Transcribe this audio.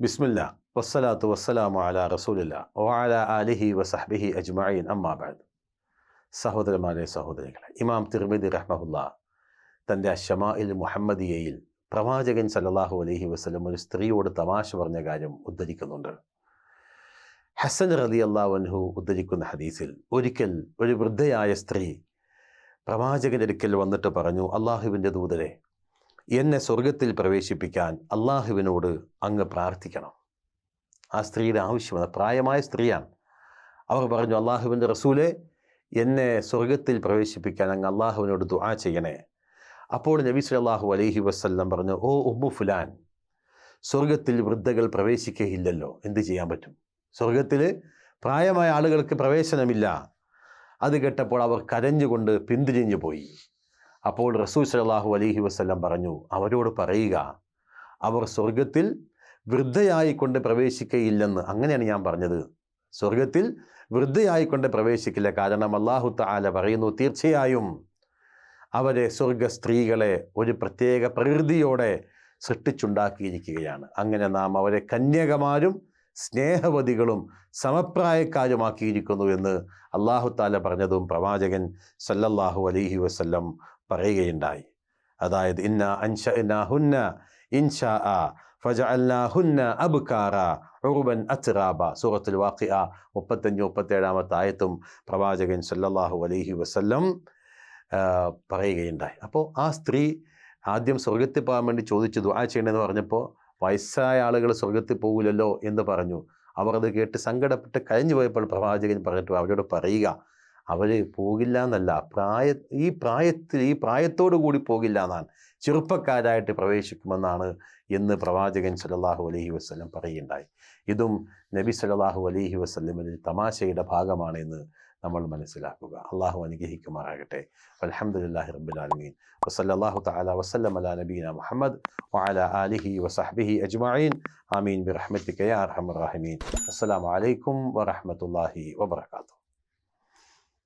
ബിസ്മില്ല. വസ്സലാത്തു വസ്സലാമു അല റസൂലില്ല. വഅല അലിഹി വസഹ്ബിഹി അജ്മഈൻ. അമ്മാബാദ് സഹോദരന്മാരെ സഹോദരികളെ ഇമാം തിർമിദി റഹ്മഹുല്ല തന്റെ അഷമാഇൽ മുഹമ്മദിയയിൽ പ്രവാചകൻ സല്ലല്ലാഹു അലഹി വസ്ലം ഒരു സ്ത്രീയോട് തമാശ പറഞ്ഞ കാര്യം ഉദ്ധരിക്കുന്നുണ്ട്. ഹസൻ റലി അൻഹു ഉദ്ധരിക്കുന്ന ഹദീസിൽ ഒരിക്കൽ ഒരു വൃദ്ധയായ സ്ത്രീ പ്രവാചകന്റെ അടുക്കൽ വന്നിട്ട് പറഞ്ഞു അള്ളാഹുവിന്റെ ദൂതരെ എന്നെ സ്വർഗത്തിൽ പ്രവേശിപ്പിക്കാൻ അള്ളാഹുവിനോട് അങ്ങ് പ്രാർത്ഥിക്കണം. ആ സ്ത്രീയുടെ ആവശ്യമാണ് പ്രായമായ സ്ത്രീയാണ്. അവർ പറഞ്ഞു അള്ളാഹുവിന്റെ റസൂലെ എന്നെ സ്വർഗത്തിൽ പ്രവേശിപ്പിക്കാൻ അങ്ങ് അള്ളാഹുവിനോട് ദുആ ചെയ്യണേ. അപ്പോൾ നബി സല്ലല്ലാഹു അലൈഹി വസല്ലം പറഞ്ഞു ഓ ഉമ്മു ഫുലാൻ സ്വർഗത്തിൽ വൃദ്ധകൾ പ്രവേശിക്കുകയില്ലല്ലോ എന്ത് ചെയ്യാൻ പറ്റും? സ്വർഗത്തിൽ പ്രായമായ ആളുകൾക്ക് പ്രവേശനമില്ല. അത് കേട്ടപ്പോൾ അവർ കരഞ്ഞുകൊണ്ട് പിന്തിരിഞ്ഞു പോയി. അപ്പോൾ റസൂൽ സലാഹു അലഹി വസ്ലം പറഞ്ഞു അവരോട് പറയുക അവർ സ്വർഗത്തിൽ വൃദ്ധയായിക്കൊണ്ട് പ്രവേശിക്കയില്ലെന്ന്. അങ്ങനെയാണ് ഞാൻ പറഞ്ഞത്. സ്വർഗത്തിൽ വൃദ്ധയായിക്കൊണ്ട് പ്രവേശിക്കില്ല. കാരണം അള്ളാഹു താല പറയുന്നു തീർച്ചയായും അവരെ സ്വർഗ സ്ത്രീകളെ ഒരു പ്രത്യേക പ്രകൃതിയോടെ സൃഷ്ടിച്ചുണ്ടാക്കിയിരിക്കുകയാണ്. അങ്ങനെ നാം അവരെ കന്യകമാരും സ്നേഹവതികളും സമപ്രായക്കാരുമാക്കിയിരിക്കുന്നു എന്ന് അള്ളാഹു താല പറഞ്ഞതും പ്രവാചകൻ സല്ലല്ലാഹു അലൈഹി വസല്ലം പറയുകയുണ്ടായി. അതായത് ഇന്ന അൻഷ ഇന്ന ഹുന്ന ഇൻഷാ ഫജഅൽനാഹുന്ന അബ്കാറ ഉറുബൻ അത്റാബ. സൂറത്തുൽ വാഖിഅ മുപ്പത്തഞ്ച് മുപ്പത്തേഴാമത്തെ ആയത്തും പ്രവാചകൻ സല്ലല്ലാഹു അലൈഹി വസല്ലം പറയുകയുണ്ടായി. അപ്പോൾ ആ സ്ത്രീ ആദ്യം സ്വർഗത്തിൽ പോകാൻ വേണ്ടി ചോദിച്ചു ദുആ ചെയ്യണമെന്ന് പറഞ്ഞപ്പോൾ വയസ്സായ ആളുകൾ സ്വർഗത്തിൽ പോകില്ലല്ലോ എന്ന് പറഞ്ഞു. അവർ അത് കേട്ട് സങ്കടപ്പെട്ട് കഴിഞ്ഞു പോയപ്പോൾ പ്രവാചകൻ പറഞ്ഞിട്ട് അവരോട് പറയുക അവർ പോകില്ല എന്നല്ല പ്രായ ഈ പ്രായത്തിൽ ഈ പ്രായത്തോടു കൂടി പോകില്ല എന്നാണ് ചെറുപ്പക്കാരായിട്ട് പ്രവേശിക്കുമെന്നാണ് എന്ന് പ്രവാചകൻ സലല്ലാഹു അലഹി വസ്ലം പറയുകയുണ്ടായി. ഇതും നബി സലല്ലാഹു അലഹി വസ്ലമിന് തമാശയുടെ ഭാഗമാണെന്ന് നമ്മൾ മനസ്സിലാക്കുക. അള്ളാഹു അനുഗ്രഹിക്കുമാറാകട്ടെ. അലഹമുല്ലാഹി റബ്ബുലാലമീൻ വസല്ലാഹു തആല വസ്ലം അല നബീന മുഹമ്മദ് വഅല ആലിഹി വസഹ്ബിഹി അജ്മീൻ ആമീൻ. ബിറഹ്മതിക യാ അർഹമർ റഹീമീൻ. അസ്സലാമു അലൈക്കും വറഹ്മത്തുള്ളാഹി വബറകാതുഹു